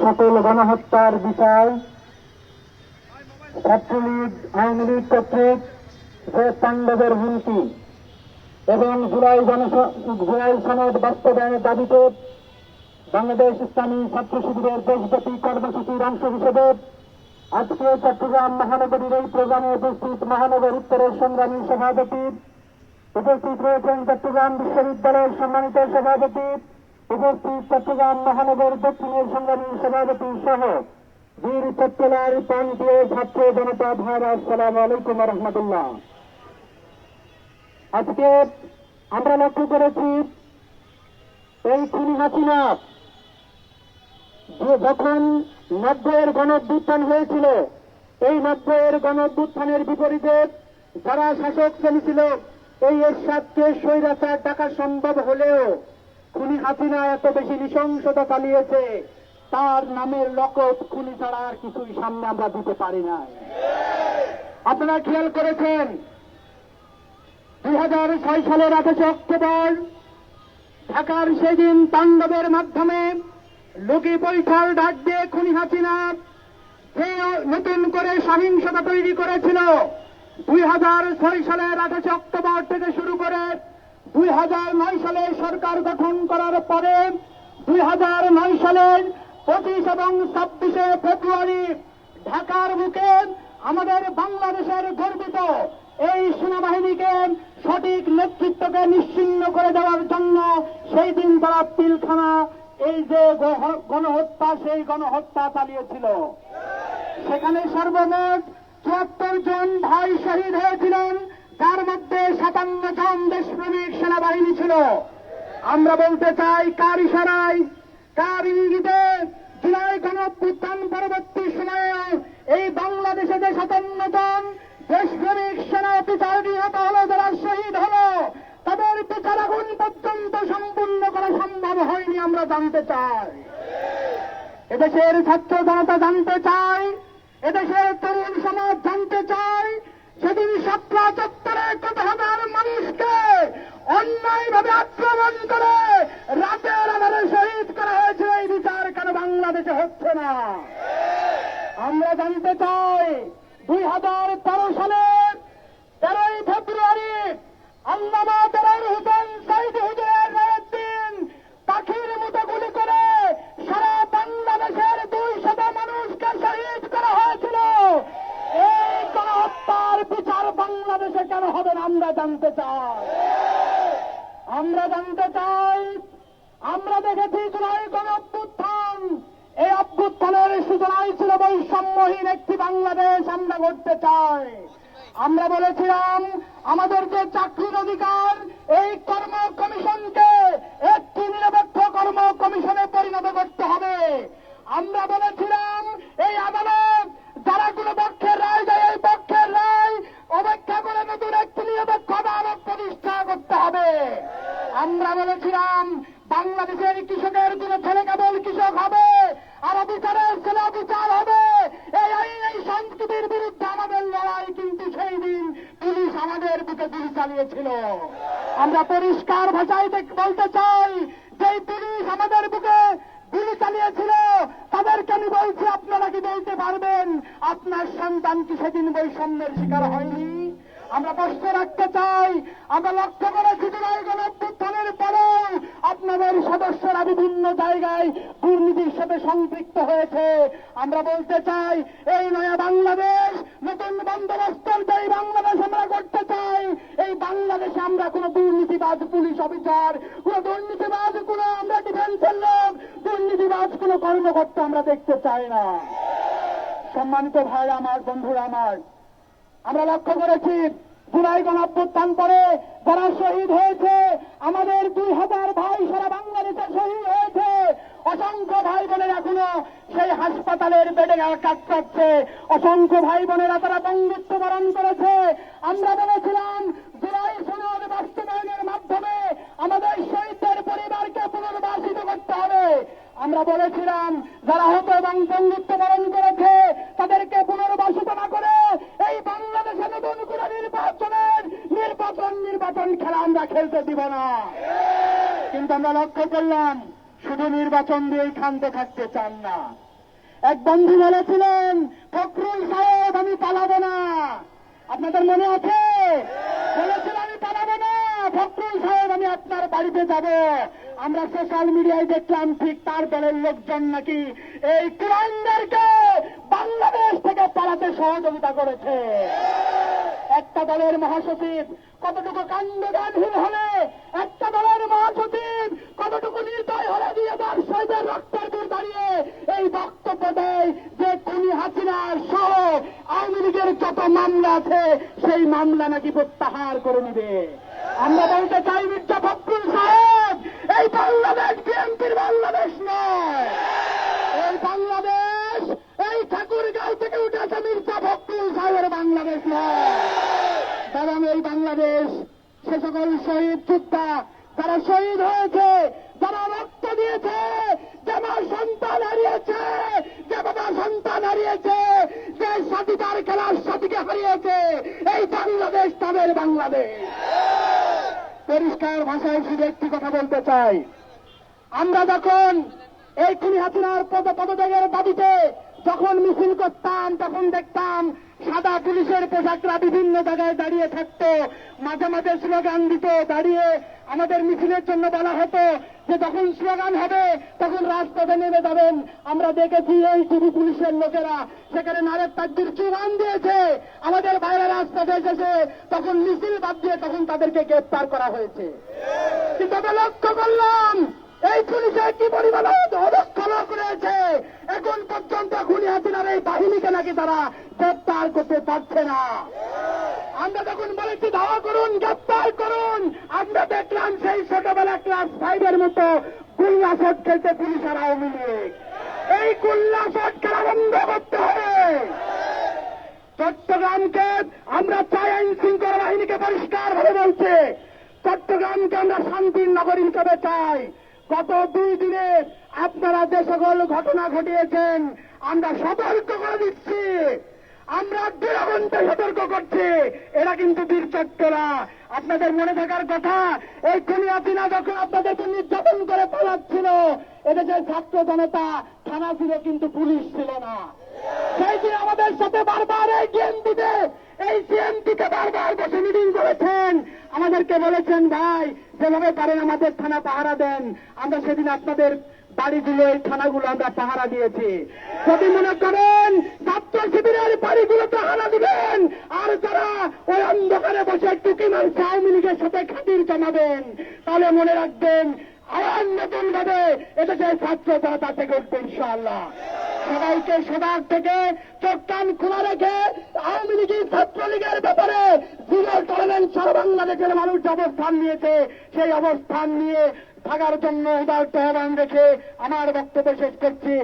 সকল গণহত্যার বিচার ছাত্রলীগ আওয়ামী লীগ কর্তৃক যে তাণ্ডবের হুমকি এবং জুলাই জুলাই সনদ বাস্তবায়নের দাবিতে বাংলাদেশ ইসলামী ছাত্র শিবিরের দেশব্যাপী কর্মসূচির অংশ হিসেবে আজকে চট্টগ্রাম মহানগরীর এই প্রোগ্রামে উপস্থিত মহানগর উত্তরের সংগ্রামী সভাপতি উপস্থিত রয়েছেন চট্টগ্রাম বিশ্ববিদ্যালয়ের সম্মানিত সভাপতি উপস্থিত চট্টগ্রাম মহানগর দক্ষিণের সংগ্রামী সভাপতি সহ বীর চট্টলার প্রান্তীয় ছাত্র জনতা ভাই আসসালাম আলাইকুম রহমতুল্লাহ। আজকে আমরা লক্ষ্য করেছি এই খুনি হাসিনা যে যখন নব্বইয়ের গণঅভ্যুত্থান হয়েছিল, এই নব্বইয়ের গণ অভ্যুত্থানের বিপরীতে যারা শাসক শ্রেণি ছিল, এই এরশাদকে স্বৈরাচার টাকা সম্ভব হলেও খুনি হাসিনা এত বেশি নৃশংসতা চালিয়েছে, তার নামের লকত খুনি ছাড়া আর কিছুই সামনে আমরা দিতে পারি না আপনারা খেয়াল করেছেন, দুই হাজার ছয় সালের আঠাশে অক্টোবর, ঢাকার সেদিন তাণ্ডবের মাধ্যমে লোকে বৈঠল ডাক দিয়ে খুনি হাসিনা যে নতুন করে সহিংসতা তৈরি করেছিল। দুই হাজার ছয় সালের আঠাশে অক্টোবর থেকে শুরু করে দুই হাজার নয় সালে সরকার গঠন করার পরে দুই হাজার নয় সালের পঁচিশ এবং ছাব্বিশে ফেব্রুয়ারি ঢাকার বুকে আমাদের বাংলাদেশের গর্বিত এই সেনাবাহিনীকে সঠিক নেতৃত্বকে নিশ্চিন্ন করে দেওয়ার জন্য সেই দিন তারা পিলখানা এই যে গণহত্যা, সেই গণহত্যা চালিয়েছিল। সেখানে সর্বমোট চুয়াত্তর জন ভাই শহীদ হয়েছিলেন। যার মধ্যে সাতান্ন জন দেশপ্রেমিক সেনাবাহিনী ছিল। আমরা বলতে চাই, কার ইশারায়, কার ইঙ্গিতে জুলাই পরবর্তী সময়ে এই বাংলাদেশে যে সাতান্ন জন দেশপ্রেমিক সেনা বিচার নিহত হলো, যারা শহীদ হলো, তাদের বিচার পর্যন্ত সম্পূর্ণ করা সম্ভব হয়নি আমরা জানতে চাই। এদেশের ছাত্র জনতা জানতে চায়, এদেশের তরুণ সমাজ জানতে অন্যায়ভাবে আক্রমণ করে, রাতের আধারে শহীদ করা হয়েছে, এই বিচার কেন বাংলাদেশে হচ্ছে না? আমরা জানতে চাই, দুই হাজার তেরো সালের তেরোই ফেব্রুয়ারি হুসেন হুজুরের দিন পাখির মতো গুলি করে সারা বাংলাদেশের দুই শত মানুষকে শহীদ করা হয়েছিল। এই গণহত্যার বিচার বাংলাদেশে কেন হবে না আমরা জানতে চাই। আমরা জানতে চাই, আমরা দেখেছি জুলাই গণ অভ্যুত্থান এই অভ্যুত্থানের সূচনাই ছিল বৈষম্যহীন একটি বাংলাদেশ, আমরা করতে চাই। আমরা বলেছিলাম, আমাদের যে চাকরির অধিকার, এই কর্ম কমিশনকে একটি নিরপেক্ষ কর্ম কমিশনে পরিণত করতে হবে। আমরা বলেছিলাম, এই আদালত, যারা কোনো পক্ষের রায় দেয়, এই পক্ষের রায় অপেক্ষা করে নতুন একটি নিরপেক্ষ আদালত প্রতিষ্ঠা করতে হবে আমরা বলেছিলাম বাংলাদেশের কৃষকের কোন ছেলে কেবল কৃষক হবে আর অফিসারের ছেলে অফিসার হবে এই আইন এই সংস্কৃতির বিরুদ্ধে আমাদের লড়াই কিন্তু সেই দিন পুলিশ বুকে গুলি চালিয়েছিল। আমরা পরিষ্কার ভাষায় বলতে চাই যে পুলিশ আমাদের বুকে গুলি চালিয়েছিল, তাদেরকে আমি বলছি, আপনারা কি বলতে পারবেন? আপনার সন্তান কি সেদিন বৈষম্যের শিকার হয়নি? আমরা প্রশ্ন রাখতে চাই, আমরা লক্ষ্য করেছি জুলাই গণঅভ্যুত্থানের পরেও আপনাদের সদস্যরা বিভিন্ন জায়গায় দুর্নীতির সাথে সম্পৃক্ত হয়েছে। আমরা বলতে চাই, এই নয়া বাংলাদেশ, নতুন বন্দোবস্তের যে বাংলাদেশ আমরা করতে চাই। এই বাংলাদেশে আমরা কোনো দুর্নীতিবাজ পুলিশ অফিসার, কোন দুর্নীতিবাজ, কোনো আমরা ডিফেন্সের লোক, দুর্নীতিবাজ কোনো কর্মকর্তা আমরা দেখতে চাই না। সম্মানিত ভাই আমার, বন্ধুরা আমার, আমরা লক্ষ্য করেছি, জুলাই গণ অভ্যুত্থান পরে যারা শহীদ হয়েছে, আমাদের দুই হাজার ভাই সারা হয়েছে অসংখ্য ভাই বোনেরা এখনও সেই হাসপাতালের বেডে কাটছে অসংখ্য ভাই বোনেরা তারা বঙ্গুত্ব বরণ করেছে। আমরা বলেছিলাম, জুলাই সনদ বাস্তবায়নের মাধ্যমে আমাদের শহীদদের পরিবারকে পুনর্বাসিত করতে হবে। আমরা বলেছিলাম, যারা হত এবং বন্ধুত্ব বরণ করেছে, তাদেরকে পুনর্বাসিত না করে এই বাংলাদেশে নতুন করে নির্বাচনের নির্বাচন নির্বাচন খেলা আমরা খেলতে দিব না। কিন্তু আমরা লক্ষ্য করলাম শুধু নির্বাচন দিয়েই ক্ষান্ত থাকতে চান না। এক বন্ধু বলেছিলেন, ফখরুল সাহেব, আমি পালাবো না। আপনাদের মনে আছে? বলেছিল, আমি পালাবো না। ফখরুল সাহেব, আমি আপনার বাড়িতে যাব। আমরা সোশ্যাল মিডিয়ায় দেখলাম, ঠিক তার দলের লোকজন নাকি এই কুরানদেরকে বাংলাদেশ থেকে পালাতে সহযোগিতা করেছে। একটা দলের মহাসচিব কতটুকু কাণ্ডজ্ঞানহীন হলে, একটা দলের মহাসচিব কতটুকু নির্দয় হলে দিয়ে তার শহীদের রক্তের দূর দাঁড়িয়ে এই বক্তব্য দেয় যে খুনি হাসিনা সহ আওয়ামী লীগের যত মামলা আছে, সেই মামলা নাকি প্রত্যাহার করে নিবে। আমরা বলতে চাই, মির্জা ফখরুল সাহেব, এই বাংলাদেশ বিএনপির বাংলাদেশ নয়। এই বাংলাদেশ, এই ঠাকুরগাঁও থেকে উঠেছে মির্জা ফখরুল সাহেবের বাংলাদেশ নয়। বরং এই বাংলাদেশ, সে সকল শহীদ যোদ্ধা, যারা শহীদ হয়েছে, যারা রক্ত দিয়েছে, যে মা সন্তান হারিয়েছে, যে বাবা সন্তান হারিয়েছে যে সাথীদার খেলার সাথীকে হারিয়েছে। এই বাংলাদেশ তাদের বাংলাদেশ। পরিষ্কার ভাষায় শুধু একটি কথা বলতে চাই। আমরা যখন এই খুনি হাসিনার পদ পদত্যাগের দাবিতে যখন মিছিল করতাম, তখন দেখতাম সাদা পুলিশের পোশাকরা বিভিন্ন জায়গায় দাঁড়িয়ে থাকতো। মাঝে মাঝে স্লোগান দিত, দাঁড়িয়ে আমাদের মিছিলের জন্য বলা হতো যে যখন স্লোগান হবে, তখন রাজপথে নেমে যাবেন। আমরা দেখেছি এই টিভি পুলিশের লোকেরা। সেখানে নারের তাজ্জির চুগান দিয়েছে, আমাদের বাইরে রাজপথে এসেছে। তখন মিছিল বাদ দিয়ে তখন তাদেরকে গ্রেপ্তার করা হয়েছে। কিন্তু লক্ষ্য করলাম এই পুলিশে কি পরিমাণ করেছে? এখন পর্যন্ত খুনি হাসিনার এই বাহিনীকে নাকি তারা গ্রেপ্তার করতে পারছে না। আমরা যখন বলেছি ধাওয়া করুন, গ্রেপ্তার করুন, আমরা দেখলাম সেই ছোটবেলা ক্লাস ফাইভের মতো গুল্লা শট খেলতে পুলিশ আর আওয়ামী লীগ। এই গুল্লা শট খেলা বন্ধ করতে হবে। চট্টগ্রামকে আমরা চাই আইন শৃঙ্খলা বাহিনীকে পরিষ্কার ভাবে বলছে। চট্টগ্রামকে আমরা শান্তির নগরী হিসেবে চাই। গত দুই দিনে আপনারা যে সকল ঘটনা ঘটিয়েছেন, আমরা সতর্ক করে দিচ্ছি। আমরা দেড় সতর্ক করছি। এরা কিন্তু বীর আপনাদের মনে থাকার কথা, এই খুনিয়াতিনা যখন আপনাদেরকে নির্যাতন করে পালাচ্ছিল এদেশের ছাত্র জনতা থানা ছিল কিন্তু পুলিশ ছিল না। সেই দিন আমাদের সাথে বারবার এই ডিএমপিতে এই সিএমপিতে বারবার বসে মিটিং করেছেন, আমাদেরকে বলেছেন, ভাই, যেভাবে পারেন আমাদের থানা পাহারা দেন। আমরা সেদিন আপনাদের বাড়িগুলো এই থানাগুলো আমরা পাহারা দিয়েছি। যদি মনে করেন, ছাত্র শিবিরের বাড়িগুলো পাহারা দিবেন, আর যারা ওই অন্ধকারে বসে টুকি মারছে, আওয়ামী লীগের সাথে খাতির জমাবেন, তাহলে মনে রাখবেন, আবার নতুন ভাবে এদেশের ছাত্র যারা তা থেকে উঠবে ইনশাআল্লাহ। সবাইকে সবার থেকে চোখ কান খোলা রেখে আওয়ামী লীগের ছাত্রলীগের ব্যাপারে জিরো করলেন সারা বাংলাদেশের মানুষ অবস্থান নিয়েছে, সেই অবস্থান নিয়ে থাকার জন্য উদার তহবান রেখে আমার বক্তব্য শেষ করছি।